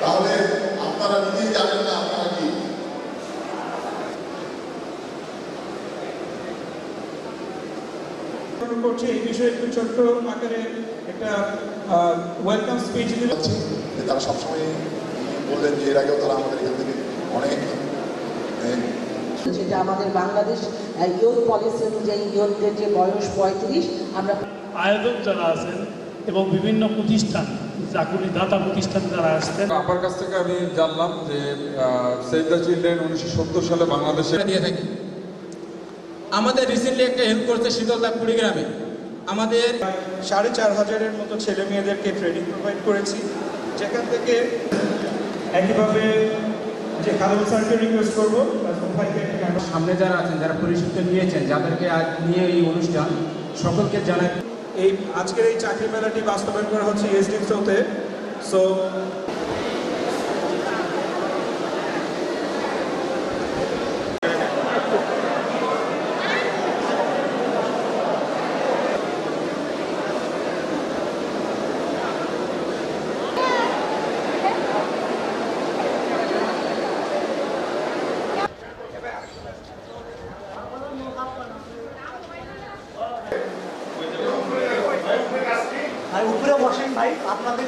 তাহলে আপনারা নিজেই জানেন না আপনারা কি? করছি এই বিষয়ে একটু ছোট্ট আকারে একটা ওয়েলকাম স্পিচ দিল পাচ্ছি যে তারা সবসময় বললেন যে এর আগেও তারা আমাদের এখান থেকে অনেক যেটা আমাদের বাংলাদেশ ইয়ুথ পলিসি অনুযায়ী ইয়ুথদের যে বয়স পঁয়ত্রিশ আমরা আয়োজক যারা আছেন এবং বিভিন্ন প্রতিষ্ঠান চাকুরি দাতা প্রতিষ্ঠান যারা আসছেন। আপার কাছ থেকে আমি জানলাম যে সেভ দ্য চিলড্রেন উনিশশো সত্তর সালে বাংলাদেশে দিয়ে থাকি। আমাদের রিসেন্টলি একটা হেল্প করছে শীতলদা কুড়িগ্রামে। আমাদের সাড়ে চার হাজারের মতো ছেলে মেয়েদেরকে ট্রেনিং প্রোভাইড করেছি। যেখান থেকে একইভাবে যে খালেদ স্যারকে রিকোয়েস্ট করব সামনে যারা আছেন যারা প্রশিক্ষণ নিয়েছেন যাদেরকে আজ নিয়ে এই অনুষ্ঠান সকলকে জানাই এই আজকের এই চাকরি মেলাটি বাস্তবায়ন করা হচ্ছে এসডিপসোতে সো ভাই আপনাদের